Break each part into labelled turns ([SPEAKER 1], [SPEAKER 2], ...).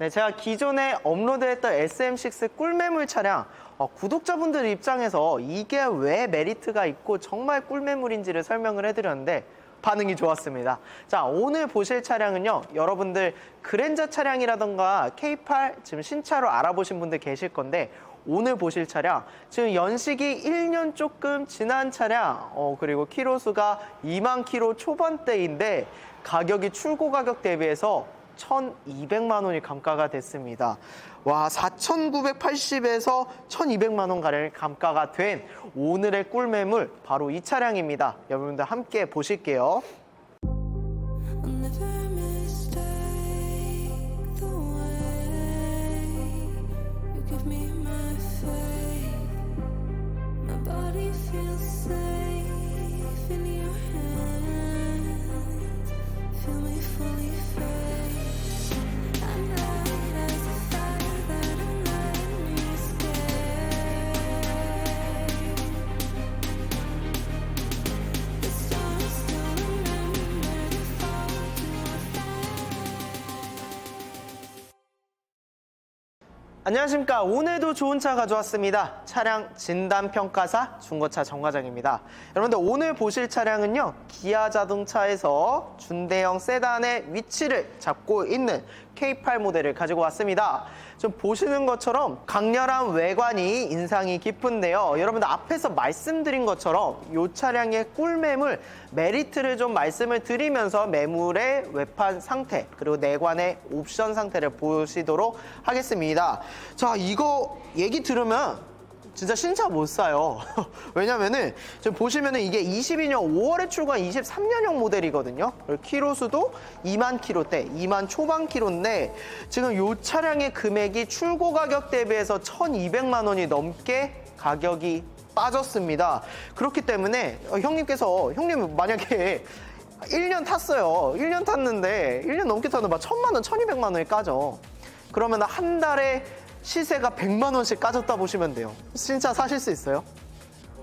[SPEAKER 1] 네, 제가 기존에 업로드했던 SM6 꿀매물 차량 어, 구독자분들 입장에서 이게 왜 메리트가 있고 정말 꿀매물인지를 설명을 해드렸는데 반응이 좋았습니다. 자, 오늘 보실 차량은요, 여러분들 그랜저 차량이라던가 K8 지금 신차로 알아보신 분들 계실 건데, 오늘 보실 차량, 지금 연식이 1년 조금 지난 차량, 어, 그리고 키로수가 2만 키로 초반대인데, 가격이 출고 가격 대비해서 1,200만 원이 감가가 됐습니다. 와, 4,980에서 1,200만 원 가량 감가가 된 오늘의 꿀매물 바로 이 차량입니다. 여러분들 함께 보실게요. 안녕하십니까. 오늘도 좋은 차 가져왔습니다. 차량 진단평가사 중고차 정과장입니다. 여러분들 오늘 보실 차량은요. 기아 자동차에서 준대형 세단의 위치를 잡고 있는 K8 모델을 가지고 왔습니다. 좀 보시는 것처럼 강렬한 외관이 인상이 깊은데요. 여러분들 앞에서 말씀드린 것처럼 이 차량의 꿀매물 메리트를 좀 말씀을 드리면서 매물의 외판 상태 그리고 내관의 옵션 상태를 보시도록 하겠습니다. 자, 이거 얘기 들으면 진짜 신차 못 사요. 왜냐면은 지금 보시면은 이게 22년 5월에 출고한 23년형 모델이거든요. 그리고 키로 수도 2만 키로대, 2만 초반 키로인데 지금 이 차량의 금액이 출고 가격 대비해서 1,200만 원이 넘게 가격이 빠졌습니다. 그렇기 때문에 어, 형님께서 형님 만약에 1년 탔어요. 1년 탔는데 1년 넘게 탔는데 막 1,000만 원, 1,200만 원이 까져. 그러면 한 달에 시세가 100만 원씩 까졌다 보시면 돼요. 진짜 사실 수 있어요?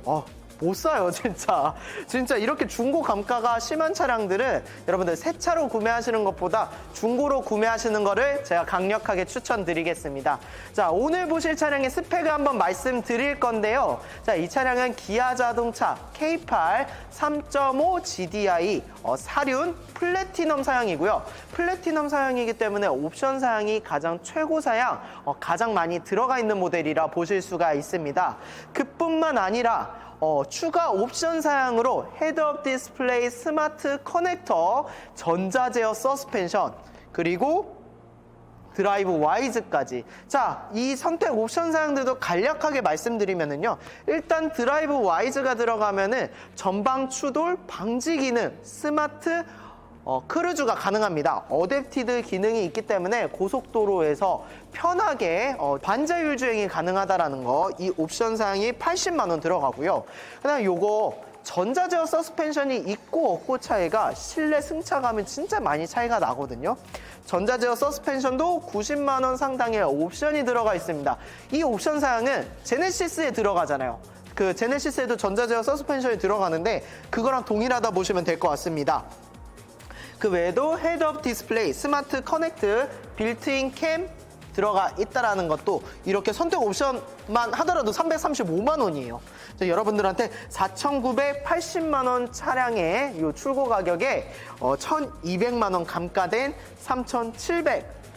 [SPEAKER 1] 어, 못 사요, 진짜. 진짜 이렇게 중고 감가가 심한 차량들은 여러분들 새 차로 구매하시는 것보다 중고로 구매하시는 거를 제가 강력하게 추천드리겠습니다. 자, 오늘 보실 차량의 스펙을 한번 말씀드릴 건데요. 자, 이 차량은 기아 자동차 K8 3.5 GDI 어, 사륜 플래티넘 사양이고요. 플래티넘 사양이기 때문에 옵션 사양이 가장 최고 사양, 어, 가장 많이 들어가 있는 모델이라 보실 수가 있습니다. 그뿐만 아니라 어, 추가 옵션 사양으로 헤드업 디스플레이 스마트 커넥터, 전자제어 서스펜션, 그리고 드라이브 와이즈까지. 자, 이 선택 옵션 사양들도 간략하게 말씀드리면은요. 일단 드라이브 와이즈가 들어가면은 전방 추돌 방지 기능, 스마트 어, 크루즈가 가능합니다. 어댑티드 기능이 있기 때문에 고속도로에서 편하게 어, 반자율 주행이 가능하다라는 거, 이 옵션 사양이 80만 원 들어가고요. 그다음 요거 전자제어 서스펜션이 있고 없고 차이가 실내 승차감은 진짜 많이 차이가 나거든요. 전자제어 서스펜션도 90만 원 상당의 옵션이 들어가 있습니다. 이 옵션 사양은 제네시스에 들어가잖아요. 그 제네시스에도 전자제어 서스펜션이 들어가는데 그거랑 동일하다 보시면 될 것 같습니다. 그 외에도 헤드업 디스플레이, 스마트 커넥트, 빌트인 캠 들어가 있다라는 것도 이렇게 선택 옵션만 하더라도 335만 원이에요. 여러분들한테 4,980만 원 차량의 이 출고 가격에 어, 1,200만 원 감가된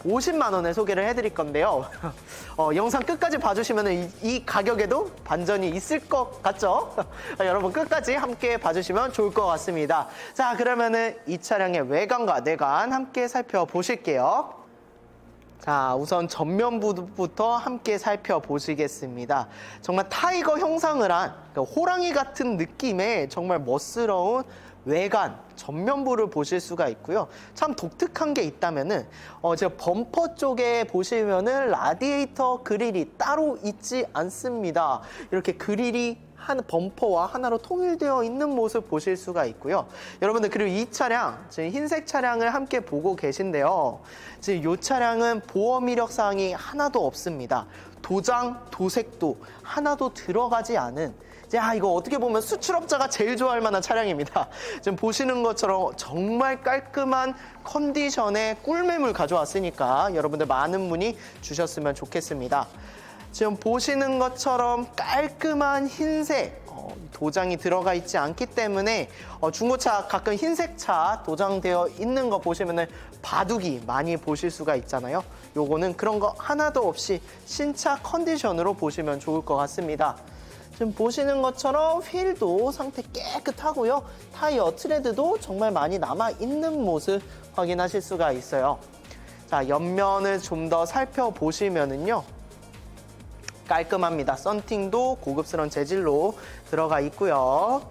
[SPEAKER 1] 3,750만 원에 소개를 해드릴 건데요. 어, 영상 끝까지 봐주시면 이, 이 가격에도 반전이 있을 것 같죠? 여러분 끝까지 함께 봐주시면 좋을 것 같습니다. 자, 그러면은 이 차량의 외관과 내관 함께 살펴보실게요. 자, 우선 전면부부터 함께 살펴보시겠습니다. 정말 타이거 형상을 한 그러니까 호랑이 같은 느낌의 정말 멋스러운 외관, 전면부를 보실 수가 있고요. 참 독특한 게 있다면은, 어, 제가 범퍼 쪽에 보시면은 라디에이터 그릴이 따로 있지 않습니다. 이렇게 그릴이 한 범퍼와 하나로 통일되어 있는 모습 보실 수가 있고요. 여러분들 그리고 이 차량 지금 흰색 차량을 함께 보고 계신데요. 지금 이 차량은 보험 이력 사항이 하나도 없습니다. 도장, 도색도 하나도 들어가지 않은 야, 이거 어떻게 보면 수출업자가 제일 좋아할 만한 차량입니다. 지금 보시는 것처럼 정말 깔끔한 컨디션의 꿀매물 가져왔으니까 여러분들 많은 문의 주셨으면 좋겠습니다. 지금 보시는 것처럼 깔끔한 흰색 어, 도장이 들어가 있지 않기 때문에 어, 중고차 가끔 흰색 차 도장되어 있는 거 보시면은 바둑이 많이 보실 수가 있잖아요. 요거는 그런 거 하나도 없이 신차 컨디션으로 보시면 좋을 것 같습니다. 지금 보시는 것처럼 휠도 상태 깨끗하고요. 타이어 트레드도 정말 많이 남아 있는 모습 확인하실 수가 있어요. 자, 옆면을 좀 더 살펴보시면은요. 깔끔합니다. 썬팅도 고급스러운 재질로 들어가 있고요.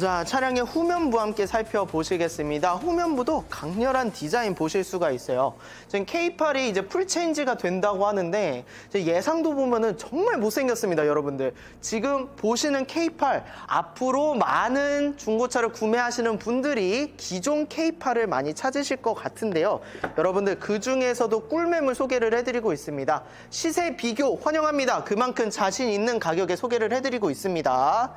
[SPEAKER 1] 자, 차량의 후면부 함께 살펴보시겠습니다. 후면부도 강렬한 디자인 보실 수가 있어요. 지금 K8이 이제 풀체인지가 된다고 하는데 예상도 보면은 정말 못생겼습니다, 여러분들. 지금 보시는 K8 앞으로 많은 중고차를 구매하시는 분들이 기존 K8을 많이 찾으실 것 같은데요. 여러분들 그 중에서도 꿀매물 소개를 해드리고 있습니다. 시세 비교 환영합니다. 그만큼 자신 있는 가격에 소개를 해드리고 있습니다.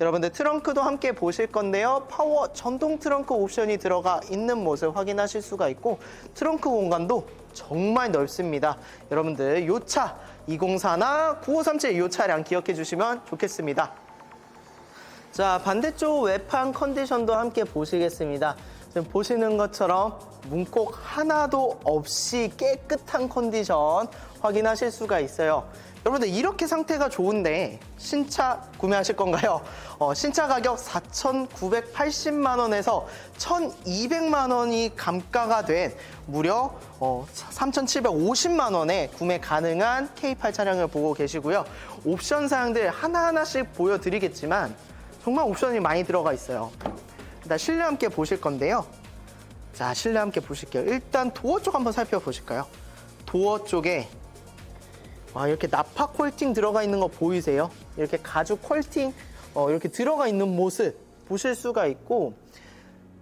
[SPEAKER 1] 여러분들 트렁크도 함께 보실 건데요. 파워 전동 트렁크 옵션이 들어가 있는 모습 확인하실 수가 있고 트렁크 공간도 정말 넓습니다. 여러분들 요 차 204나 9537 요 차량 기억해 주시면 좋겠습니다. 자, 반대쪽 외판 컨디션도 함께 보시겠습니다. 지금 보시는 것처럼 문콕 하나도 없이 깨끗한 컨디션 확인하실 수가 있어요. 여러분들 이렇게 상태가 좋은데 신차 구매하실 건가요? 어, 신차 가격 4,980만 원에서 1,200만 원이 감가가 된 무려 어, 3,750만 원에 구매 가능한 K8 차량을 보고 계시고요. 옵션 사양들 하나하나씩 보여드리겠지만 정말 옵션이 많이 들어가 있어요. 일단 실내 함께 보실 건데요. 자, 실내 함께 보실게요. 일단 도어 쪽 한번 살펴보실까요? 도어 쪽에 와, 이렇게 나파 콜팅 들어가 있는 거 보이세요? 이렇게 가죽 콜팅 어, 이렇게 들어가 있는 모습 보실 수가 있고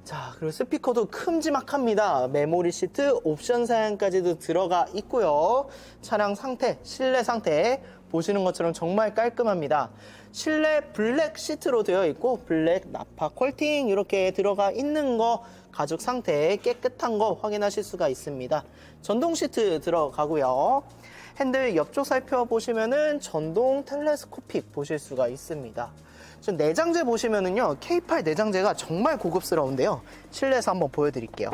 [SPEAKER 1] 자, 그리고 스피커도 큼지막합니다. 메모리 시트, 옵션 사양까지도 들어가 있고요. 차량 상태, 실내 상태 보시는 것처럼 정말 깔끔합니다. 실내 블랙 시트로 되어 있고 블랙 나파 콜팅 이렇게 들어가 있는 거 가죽 상태 깨끗한 거 확인하실 수가 있습니다. 전동 시트 들어가고요. 핸들 옆쪽 살펴보시면은 전동 텔레스코픽 보실 수가 있습니다. 지금 내장재 보시면은요, K8 내장재가 정말 고급스러운데요. 실내에서 한번 보여드릴게요.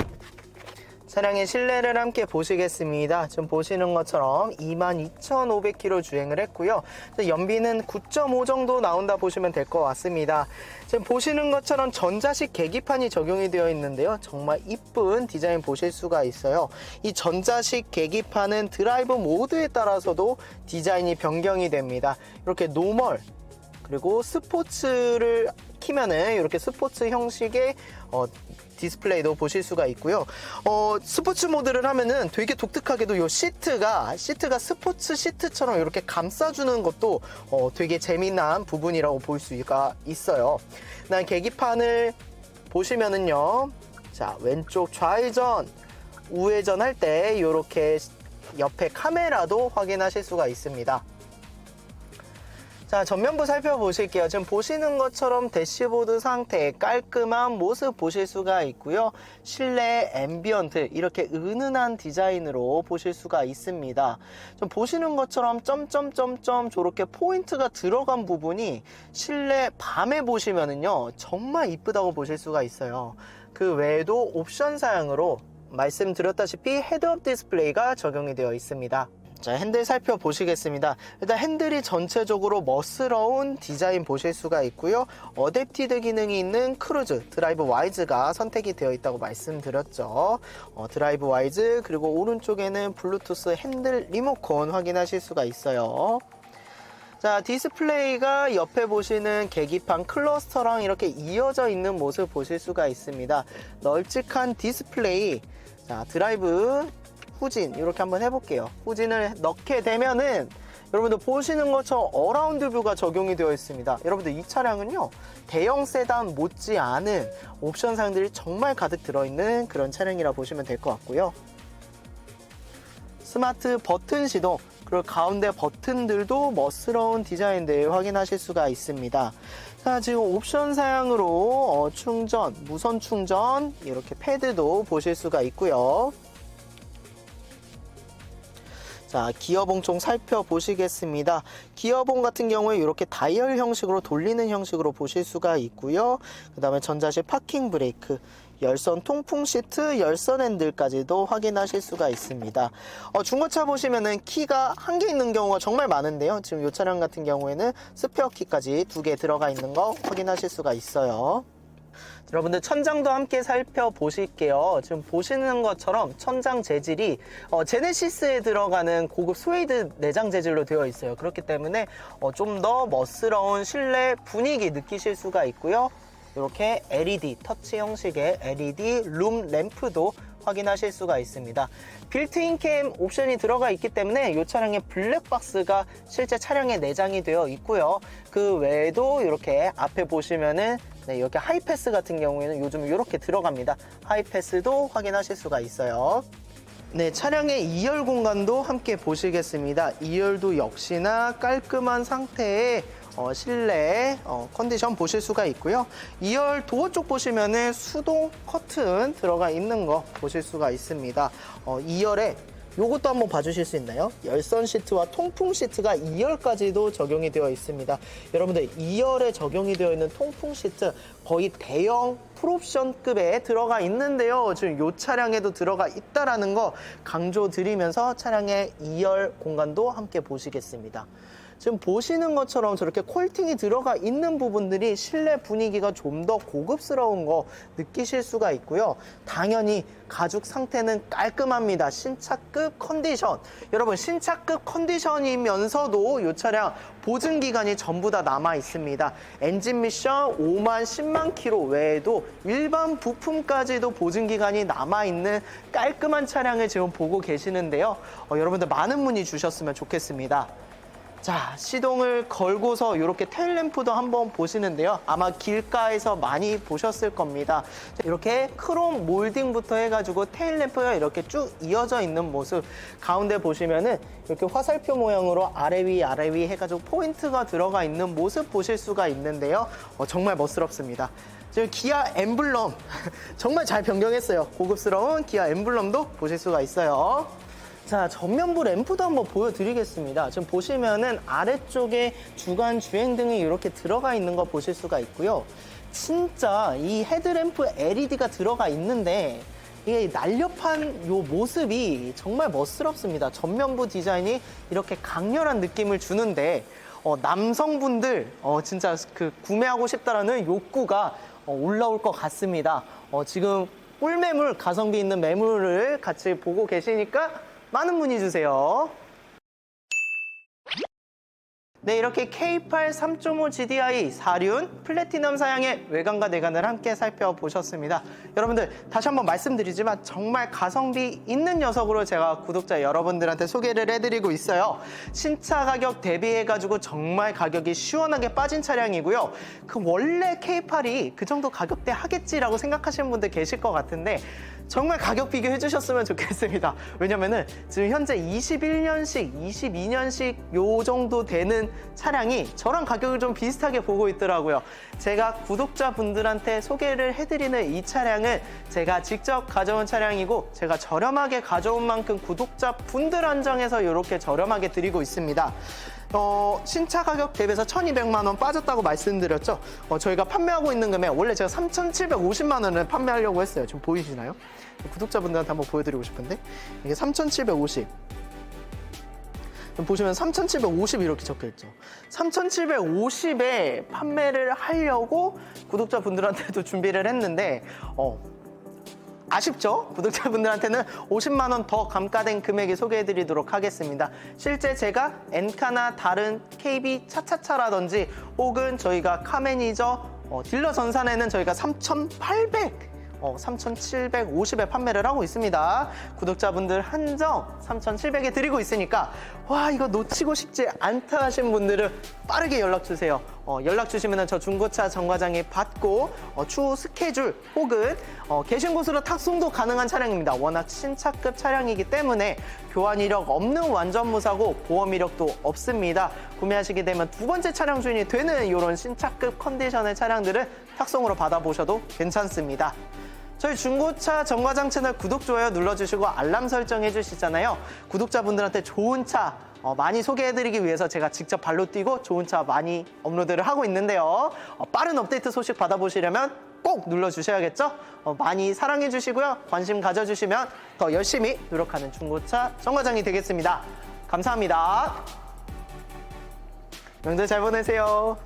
[SPEAKER 1] 차량의 실내를 함께 보시겠습니다. 지금 보시는 것처럼 22,500km 주행을 했고요. 연비는 9.5 정도 나온다 보시면 될 것 같습니다. 지금 보시는 것처럼 전자식 계기판이 적용이 되어 있는데요. 정말 이쁜 디자인 보실 수가 있어요. 이 전자식 계기판은 드라이브 모드에 따라서도 디자인이 변경이 됩니다. 이렇게 노멀, 그리고 스포츠를 키면은 이렇게 스포츠 형식의 어, 디스플레이도 보실 수가 있고요. 어, 스포츠 모드를 하면은 되게 독특하게도 이 시트가 시트가 스포츠 시트처럼 이렇게 감싸주는 것도 어, 되게 재미난 부분이라고 볼 수가 있어요. 난 계기판을 보시면은요. 자, 왼쪽 좌회전, 우회전 할 때 이렇게 옆에 카메라도 확인하실 수가 있습니다. 자, 전면부 살펴보실게요. 지금 보시는 것처럼 대시보드 상태 깔끔한 모습 보실 수가 있고요. 실내 앰비언트 이렇게 은은한 디자인으로 보실 수가 있습니다. 좀 보시는 것처럼 점점점점 저렇게 포인트가 들어간 부분이 실내 밤에 보시면은요. 정말 이쁘다고 보실 수가 있어요. 그 외에도 옵션 사양으로 말씀드렸다시피 헤드업 디스플레이가 적용이 되어 있습니다. 자, 핸들 살펴보시겠습니다. 일단 핸들이 전체적으로 멋스러운 디자인 보실 수가 있고요. 어댑티드 기능이 있는 크루즈, 드라이브 와이즈가 선택이 되어 있다고 말씀드렸죠. 어, 드라이브 와이즈, 그리고 오른쪽에는 블루투스 핸들 리모컨 확인하실 수가 있어요. 자, 디스플레이가 옆에 보시는 계기판 클러스터랑 이렇게 이어져 있는 모습 보실 수가 있습니다. 널찍한 디스플레이. 자, 드라이브 후진 이렇게 한번 해볼게요. 후진을 넣게 되면은 여러분들 보시는 것처럼 어라운드 뷰가 적용이 되어 있습니다. 여러분들 이 차량은요 대형 세단 못지 않은 옵션 사항들이 정말 가득 들어있는 그런 차량이라 보시면 될 것 같고요. 스마트 버튼 시동 그리고 가운데 버튼들도 멋스러운 디자인들 확인하실 수가 있습니다. 자, 지금 옵션 사양으로 어, 충전, 무선 충전, 이렇게 패드도 보실 수가 있고요. 자, 기어봉 좀 살펴보시겠습니다. 기어봉 같은 경우에 이렇게 다이얼 형식으로 돌리는 형식으로 보실 수가 있고요. 그 다음에 전자식 파킹 브레이크, 열선 통풍 시트, 열선 핸들까지도 확인하실 수가 있습니다. 어, 중고차 보시면은 키가 한 개 있는 경우가 정말 많은데요. 지금 이 차량 같은 경우에는 스페어 키까지 두 개 들어가 있는 거 확인하실 수가 있어요. 여러분들 천장도 함께 살펴보실게요. 지금 보시는 것처럼 천장 재질이 어, 제네시스에 들어가는 고급 스웨이드 내장 재질로 되어 있어요. 그렇기 때문에 어, 좀 더 멋스러운 실내 분위기 느끼실 수가 있고요. 이렇게 LED 터치 형식의 LED 룸 램프도 확인하실 수가 있습니다. 빌트인 캠 옵션이 들어가 있기 때문에 이 차량의 블랙박스가 실제 차량에 내장이 되어 있고요. 그 외에도 이렇게 앞에 보시면은 네, 이렇게 하이패스 같은 경우에는 요즘 이렇게 들어갑니다. 하이패스도 확인하실 수가 있어요. 네, 차량의 2열 공간도 함께 보시겠습니다. 2열도 역시나 깔끔한 상태의 어, 실내 어, 컨디션 보실 수가 있고요. 2열 도어 쪽 보시면은 수동 커튼 들어가 있는 거 보실 수가 있습니다. 어, 2열에 요것도 한번 봐주실 수 있나요? 열선 시트와 통풍 시트가 2열까지도 적용이 되어 있습니다. 여러분들 2열에 적용이 되어 있는 통풍 시트 거의 대형 풀옵션급에 들어가 있는데요. 지금 이 차량에도 들어가 있다라는 거 강조드리면서 차량의 2열 공간도 함께 보시겠습니다. 지금 보시는 것처럼 저렇게 콜팅이 들어가 있는 부분들이 실내 분위기가 좀 더 고급스러운 거 느끼실 수가 있고요. 당연히 가죽 상태는 깔끔합니다. 신차급 컨디션. 여러분, 신차급 컨디션이면서도 이 차량 보증 기간이 전부 다 남아 있습니다. 엔진 미션 5만 10만 킬로 외에도 일반 부품까지도 보증 기간이 남아 있는 깔끔한 차량을 지금 보고 계시는데요. 어, 여러분들 많은 문의 주셨으면 좋겠습니다. 자, 시동을 걸고서 이렇게 테일램프도 한번 보시는데요. 아마 길가에서 많이 보셨을 겁니다. 자, 이렇게 크롬 몰딩부터 해가지고 테일램프가 이렇게 쭉 이어져 있는 모습. 가운데 보시면은 이렇게 화살표 모양으로 아래 위, 아래 위 해가지고 포인트가 들어가 있는 모습 보실 수가 있는데요. 어, 정말 멋스럽습니다. 지금 기아 엠블럼 정말 잘 변경했어요. 고급스러운 기아 엠블럼도 보실 수가 있어요. 자, 전면부 램프도 한번 보여드리겠습니다. 지금 보시면은 아래쪽에 주간 주행 등이 이렇게 들어가 있는 거 보실 수가 있고요. 진짜 이 헤드램프 LED가 들어가 있는데 이게 날렵한 요 모습이 정말 멋스럽습니다. 전면부 디자인이 이렇게 강렬한 느낌을 주는데 어, 남성분들 어, 진짜 그 구매하고 싶다라는 욕구가 어, 올라올 것 같습니다. 어, 지금 꿀매물 가성비 있는 매물을 같이 보고 계시니까 많은 문의 주세요. 네, 이렇게 K8 3.5 GDI 4륜 플래티넘 사양의 외관과 내관을 함께 살펴보셨습니다. 여러분들 다시 한번 말씀드리지만 정말 가성비 있는 녀석으로 제가 구독자 여러분들한테 소개를 해드리고 있어요. 신차 가격 대비해가지고 정말 가격이 시원하게 빠진 차량이고요. 그 원래 K8이 그 정도 가격대 하겠지라고 생각하시는 분들 계실 것 같은데 정말 가격 비교해 주셨으면 좋겠습니다. 왜냐면은 지금 현재 21년식, 22년식 요 정도 되는 차량이 저랑 가격을 좀 비슷하게 보고 있더라고요. 제가 구독자분들한테 소개를 해드리는 이 차량은 제가 직접 가져온 차량이고 제가 저렴하게 가져온 만큼 구독자분들 한정해서 이렇게 저렴하게 드리고 있습니다. 어, 신차 가격 대비해서 1200만 원 빠졌다고 말씀드렸죠. 어, 저희가 판매하고 있는 금액 원래 제가 3750만 원을 판매하려고 했어요. 지금 보이시나요? 구독자분들한테 한번 보여드리고 싶은데 이게 3750 보시면 3750 이렇게 적혀 있죠. 3750에 판매를 하려고 구독자분들한테도 준비를 했는데 어, 아쉽죠? 구독자분들한테는 50만 원 더 감가된 금액이 소개해드리도록 하겠습니다. 실제 제가 엔카나 다른 KB 차차차라든지 혹은 저희가 카매니저 어, 딜러 전산에는 저희가 3,800 어, 3,750에 판매를 하고 있습니다. 구독자분들 한정 3,700에 드리고 있으니까 와 이거 놓치고 싶지 않다 하신 분들은 빠르게 연락 주세요. 어, 연락 주시면 저 중고차 정과장이 받고 어, 추후 스케줄 혹은 어, 계신 곳으로 탁송도 가능한 차량입니다. 워낙 신차급 차량이기 때문에 교환 이력 없는 완전 무사고 보험 이력도 없습니다. 구매하시게 되면 두 번째 차량 주인이 되는 이런 신차급 컨디션의 차량들은 탁송으로 받아보셔도 괜찮습니다. 저희 중고차 정과장 채널 구독, 좋아요 눌러주시고 알람 설정 해 주시잖아요. 구독자분들한테 좋은 차 어, 많이 소개해드리기 위해서 제가 직접 발로 뛰고 좋은 차 많이 업로드를 하고 있는데요. 어, 빠른 업데이트 소식 받아보시려면 꼭 눌러주셔야겠죠? 어, 많이 사랑해 주시고요. 관심 가져주시면 더 열심히 노력하는 중고차 정과장이 되겠습니다. 감사합니다. 명절 잘 보내세요.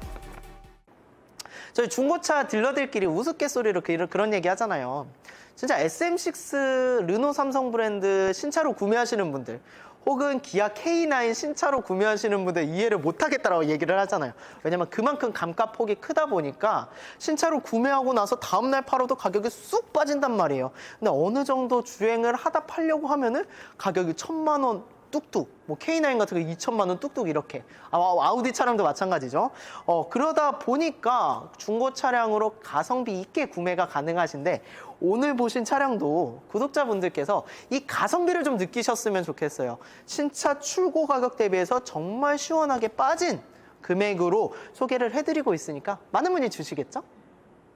[SPEAKER 1] 저희 중고차 딜러들끼리 우스갯소리로 그- 그런 얘기 하잖아요. 진짜 SM6 르노 삼성 브랜드 신차로 구매하시는 분들 혹은 기아 K9 신차로 구매하시는 분들 이해를 못 하겠다라고 얘기를 하잖아요. 왜냐면 그만큼 감가 폭이 크다 보니까 신차로 구매하고 나서 다음날 팔아도 가격이 쑥 빠진단 말이에요. 근데 어느 정도 주행을 하다 팔려고 하면은 가격이 천만 원 뚝뚝, 뭐 K9 같은 거 2천만 원 뚝뚝 이렇게. 아, 아우디 차량도 마찬가지죠. 어, 그러다 보니까 중고 차량으로 가성비 있게 구매가 가능하신데 오늘 보신 차량도 구독자분들께서 이 가성비를 좀 느끼셨으면 좋겠어요. 신차 출고 가격 대비해서 정말 시원하게 빠진 금액으로 소개를 해드리고 있으니까 많은 문의 주시겠죠?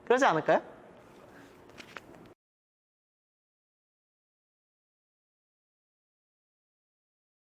[SPEAKER 1] 그러지 않을까요?